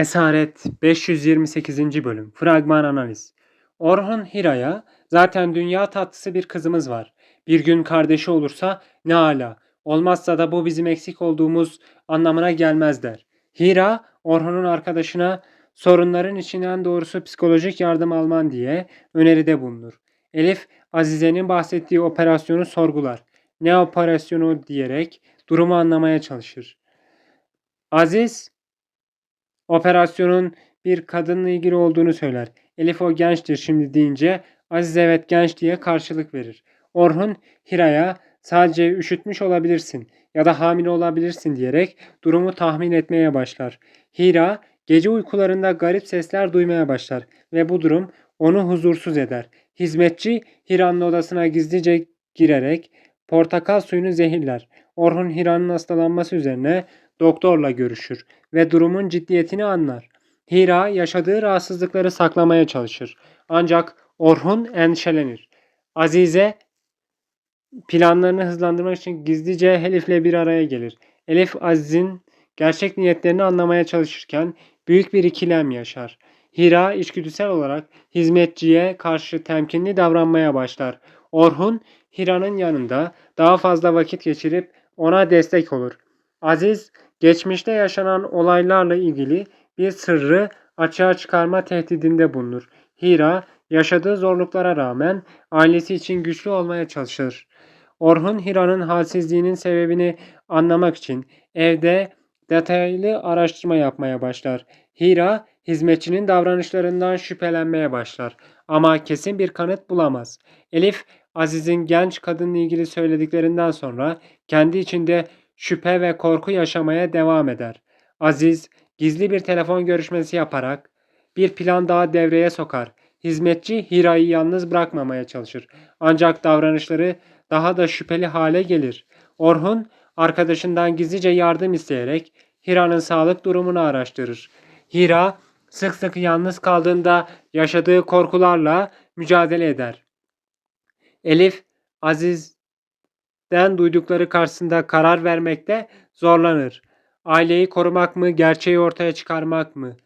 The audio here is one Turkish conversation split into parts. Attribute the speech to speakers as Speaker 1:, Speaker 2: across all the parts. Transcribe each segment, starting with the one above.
Speaker 1: Esaret 528. bölüm Fragman analiz Orhun Hira'ya zaten dünya tatlısı bir kızımız var. Bir gün kardeşi olursa ne ala. Olmazsa da bu bizim eksik olduğumuz anlamına gelmez der. Hira Orhun'un arkadaşına sorunların içinden doğrusu psikolojik yardım alman diye öneride bulunur. Elif Azize'nin bahsettiği operasyonu sorgular. Ne operasyonu diyerek durumu anlamaya çalışır. Aziz operasyonun bir kadınla ilgili olduğunu söyler. Elif o gençtir şimdi deyince Aziz evet genç diye karşılık verir. Orhun Hira'ya sadece üşütmüş olabilirsin ya da hamile olabilirsin diyerek durumu tahmin etmeye başlar. Hira gece uykularında garip sesler duymaya başlar ve bu durum onu huzursuz eder. Hizmetçi Hira'nın odasına gizlice girerek portakal suyunu zehirler. Orhun Hira'nın hastalanması üzerine doktorla görüşür ve durumun ciddiyetini anlar. Hira yaşadığı rahatsızlıkları saklamaya çalışır. Ancak Orhun endişelenir. Azize planlarını hızlandırmak için gizlice Elif'le bir araya gelir. Elif Aziz'in gerçek niyetlerini anlamaya çalışırken büyük bir ikilem yaşar. Hira içgüdüsel olarak hizmetçiye karşı temkinli davranmaya başlar. Orhun Hira'nın yanında daha fazla vakit geçirip ona destek olur. Aziz geçmişte yaşanan olaylarla ilgili bir sırrı açığa çıkarma tehdidinde bulunur. Hira yaşadığı zorluklara rağmen ailesi için güçlü olmaya çalışır. Orhun Hira'nın halsizliğinin sebebini anlamak için evde detaylı araştırma yapmaya başlar. Hira hizmetçinin davranışlarından şüphelenmeye başlar ama kesin bir kanıt bulamaz. Elif Aziz'in genç kadınla ilgili söylediklerinden sonra kendi içinde şüphe ve korku yaşamaya devam eder. Aziz gizli bir telefon görüşmesi yaparak bir plan daha devreye sokar. Hizmetçi Hira'yı yalnız bırakmamaya çalışır. Ancak davranışları daha da şüpheli hale gelir. Orhun arkadaşından gizlice yardım isteyerek Hira'nın sağlık durumunu araştırır. Hira sık sık yalnız kaldığında yaşadığı korkularla mücadele eder. Elif Aziz'den duydukları karşısında karar vermekte zorlanır. Aileyi korumak mı, gerçeği ortaya çıkarmak mı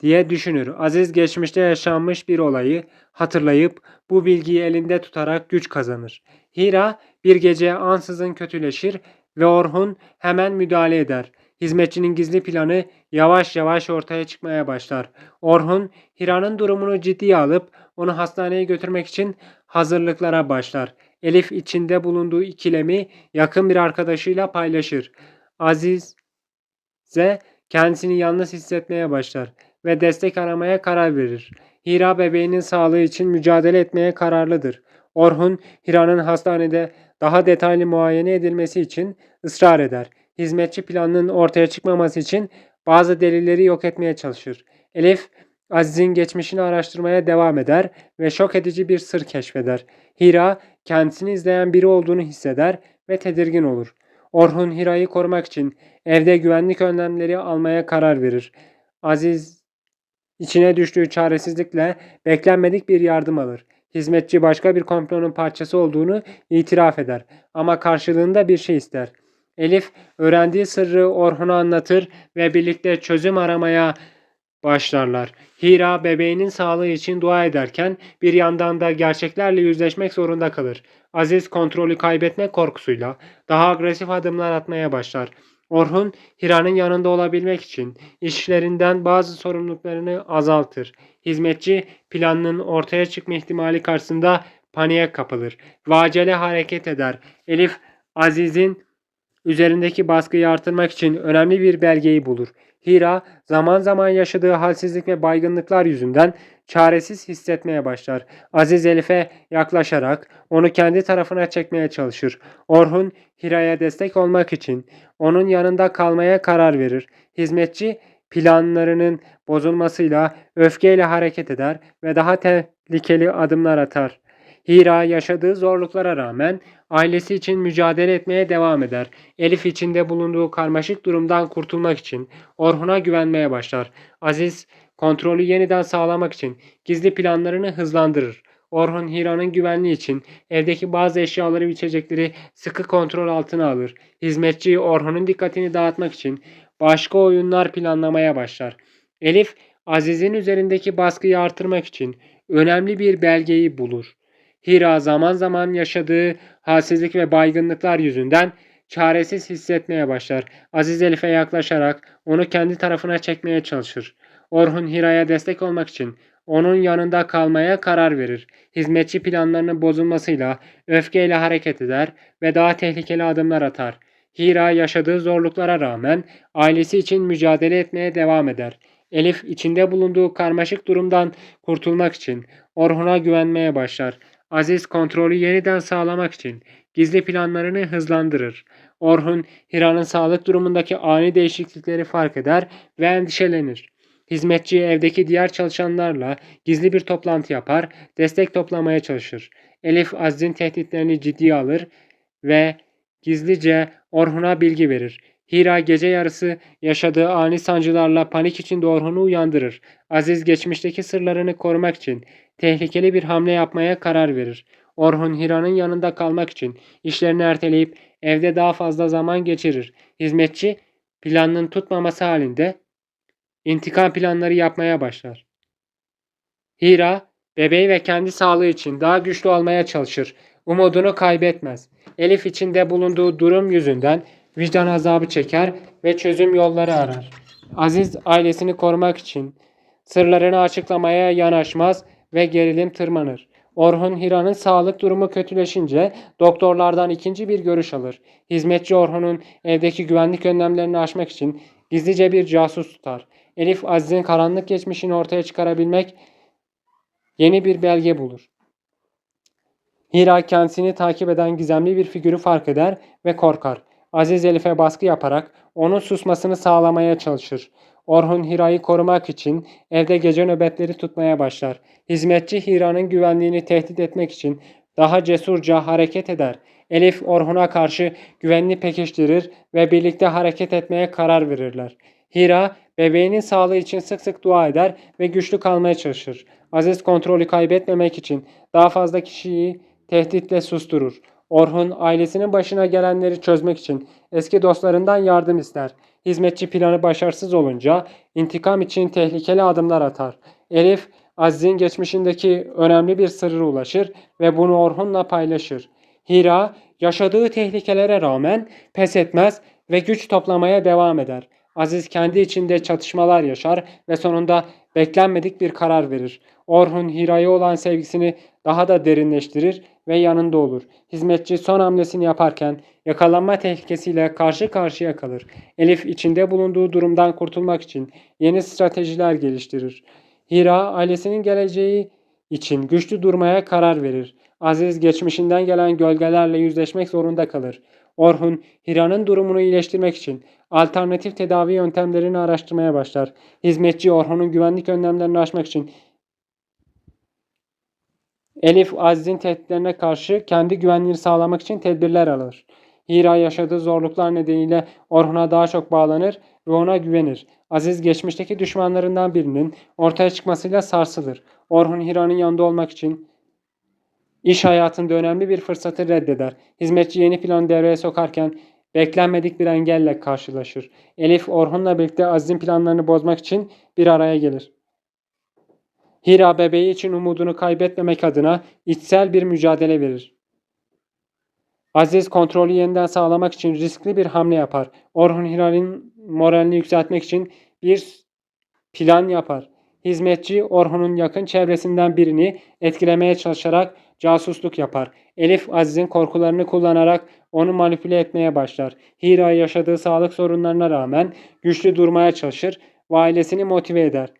Speaker 1: diye düşünür. Aziz geçmişte yaşanmış bir olayı hatırlayıp bu bilgiyi elinde tutarak güç kazanır. Hira bir gece ansızın kötüleşir ve Orhun hemen müdahale eder. Hizmetçinin gizli planı yavaş yavaş ortaya çıkmaya başlar. Orhun Hira'nın durumunu ciddiye alıp onu hastaneye götürmek için hazırlıklara başlar. Elif içinde bulunduğu ikilemi yakın bir arkadaşıyla paylaşır. Aziz ise kendisini yalnız hissetmeye başlar ve destek aramaya karar verir. Hira bebeğinin sağlığı için mücadele etmeye kararlıdır. Orhun, Hira'nın hastanede daha detaylı muayene edilmesi için ısrar eder. Hizmetçi planının ortaya çıkmaması için bazı delilleri yok etmeye çalışır. Elif, Aziz'in geçmişini araştırmaya devam eder ve şok edici bir sır keşfeder. Hira, kendisini izleyen biri olduğunu hisseder ve tedirgin olur. Orhun Hira'yı korumak için evde güvenlik önlemleri almaya karar verir. Aziz içine düştüğü çaresizlikle beklenmedik bir yardım alır. Hizmetçi başka bir komplonun parçası olduğunu itiraf eder ama karşılığında bir şey ister. Elif öğrendiği sırrı Orhun'a anlatır ve birlikte çözüm aramaya başlarlar. Hira bebeğinin sağlığı için dua ederken bir yandan da gerçeklerle yüzleşmek zorunda kalır. Aziz kontrolü kaybetme korkusuyla daha agresif adımlar atmaya başlar. Orhun, Hira'nın yanında olabilmek için işlerinden bazı sorumluluklarını azaltır. Hizmetçi planının ortaya çıkma ihtimali karşısında paniğe kapılır ve acele hareket eder. Elif, Aziz'in üzerindeki baskıyı artırmak için önemli bir belgeyi bulur. Hira zaman zaman yaşadığı halsizlik ve baygınlıklar yüzünden çaresiz hissetmeye başlar. Aziz Elif'e yaklaşarak onu kendi tarafına çekmeye çalışır. Orhun Hira'ya destek olmak için onun yanında kalmaya karar verir. Hizmetçi planlarının bozulmasıyla öfkeyle hareket eder ve daha tehlikeli adımlar atar. Hira yaşadığı zorluklara rağmen ailesi için mücadele etmeye devam eder. Elif içinde bulunduğu karmaşık durumdan kurtulmak için Orhun'a güvenmeye başlar. Aziz kontrolü yeniden sağlamak için gizli planlarını hızlandırır. Orhun Hira'nın güvenliği için evdeki bazı eşyaları ve içecekleri sıkı kontrol altına alır. Hizmetçi Orhun'un dikkatini dağıtmak için başka oyunlar planlamaya başlar. Elif, Aziz'in üzerindeki baskıyı artırmak için önemli bir belgeyi bulur. Hira zaman zaman yaşadığı halsizlik ve baygınlıklar yüzünden çaresiz hissetmeye başlar. Aziz Elif'e yaklaşarak onu kendi tarafına çekmeye çalışır. Orhun Hira'ya destek olmak için onun yanında kalmaya karar verir. Hizmetçi planlarının bozulmasıyla öfkeyle hareket eder ve daha tehlikeli adımlar atar. Hira yaşadığı zorluklara rağmen ailesi için mücadele etmeye devam eder. Elif içinde bulunduğu karmaşık durumdan kurtulmak için Orhun'a güvenmeye başlar. Aziz kontrolü yeniden sağlamak için gizli planlarını hızlandırır. Orhun, Hira'nın sağlık durumundaki ani değişiklikleri fark eder ve endişelenir. Hizmetçi evdeki diğer çalışanlarla gizli bir toplantı yapar, destek toplamaya çalışır. Elif Aziz'in tehditlerini ciddiye alır ve gizlice Orhun'a bilgi verir. Hira gece yarısı yaşadığı ani sancılarla panik içinde Orhun'u uyandırır. Aziz geçmişteki sırlarını korumak için tehlikeli bir hamle yapmaya karar verir. Orhun Hira'nın yanında kalmak için işlerini erteleyip evde daha fazla zaman geçirir. Hizmetçi planının tutmaması halinde intikam planları yapmaya başlar. Hira, bebeği ve kendi sağlığı için daha güçlü olmaya çalışır. Umudunu kaybetmez. Elif içinde bulunduğu durum yüzünden vicdan azabı çeker ve çözüm yolları arar. Aziz ailesini korumak için sırlarını açıklamaya yanaşmaz ve gerilim tırmanır. Orhun Hira'nın sağlık durumu kötüleşince doktorlardan ikinci bir görüş alır. Hizmetçi Orhun'un evdeki güvenlik önlemlerini aşmak için gizlice bir casus tutar. Elif Aziz'in karanlık geçmişini ortaya çıkarabilmek yeni bir belge bulur. Hira kendisini takip eden gizemli bir figürü fark eder ve korkar. Aziz Elif'e baskı yaparak onun susmasını sağlamaya çalışır. Orhun Hira'yı korumak için evde gece nöbetleri tutmaya başlar. Hizmetçi Hira'nın güvenliğini tehdit etmek için daha cesurca hareket eder. Elif Orhun'a karşı güvenini pekiştirir ve birlikte hareket etmeye karar verirler. Hira bebeğinin sağlığı için sık sık dua eder ve güçlü kalmaya çalışır. Aziz kontrolü kaybetmemek için daha fazla kişiyi tehditle susturur. Orhun ailesinin başına gelenleri çözmek için eski dostlarından yardım ister. Hizmetçi planı başarısız olunca intikam için tehlikeli adımlar atar. Elif Aziz'in geçmişindeki önemli bir sırrı ulaşır ve bunu Orhun'la paylaşır. Hira yaşadığı tehlikelere rağmen pes etmez ve güç toplamaya devam eder. Aziz kendi içinde çatışmalar yaşar ve sonunda beklenmedik bir karar verir. Orhun Hira'ya olan sevgisini daha da derinleştirir ve yanında olur. Hizmetçi son hamlesini yaparken yakalanma tehlikesiyle karşı karşıya kalır. Elif içinde bulunduğu durumdan kurtulmak için yeni stratejiler geliştirir. Hira ailesinin geleceği için güçlü durmaya karar verir. Aziz geçmişinden gelen gölgelerle yüzleşmek zorunda kalır. Orhun, Hira'nın durumunu iyileştirmek için alternatif tedavi yöntemlerini araştırmaya başlar. Hizmetçi Orhun'un güvenlik önlemlerini aşmak için Elif Aziz'in tehditlerine karşı kendi güvenliğini sağlamak için tedbirler alır. Hira yaşadığı zorluklar nedeniyle Orhun'a daha çok bağlanır ve ona güvenir. Aziz geçmişteki düşmanlarından birinin ortaya çıkmasıyla sarsılır. Orhun Hira'nın yanında olmak için iş hayatında önemli bir fırsatı reddeder. Hizmetçi yeni planı devreye sokarken beklenmedik bir engelle karşılaşır. Elif Orhun'la birlikte Aziz'in planlarını bozmak için bir araya gelir. Hira bebeği için umudunu kaybetmemek adına içsel bir mücadele verir. Aziz kontrolü yeniden sağlamak için riskli bir hamle yapar. Orhun Hira'nın moralini yükseltmek için bir plan yapar. Hizmetçi Orhun'un yakın çevresinden birini etkilemeye çalışarak casusluk yapar. Elif Aziz'in korkularını kullanarak onu manipüle etmeye başlar. Hira yaşadığı sağlık sorunlarına rağmen güçlü durmaya çalışır ve ailesini motive eder.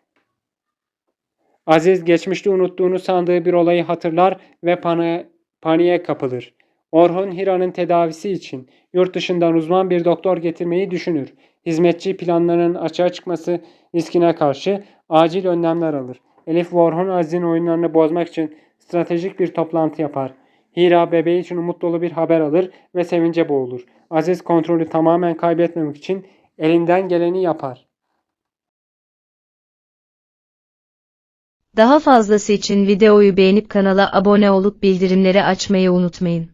Speaker 1: Aziz geçmişte unuttuğunu sandığı bir olayı hatırlar ve pana- paniğe kapılır. Orhun Hira'nın tedavisi için yurt dışından uzman bir doktor getirmeyi düşünür. Hizmetçi planlarının açığa çıkması riskine karşı acil önlemler alır. Elif ve Orhun Aziz'in oyunlarını bozmak için stratejik bir toplantı yapar. Hira bebeği için umut dolu bir haber alır ve sevince boğulur. Aziz kontrolü tamamen kaybetmemek için elinden geleni yapar.
Speaker 2: Daha fazlası için videoyu beğenip kanala abone olup bildirimleri açmayı unutmayın.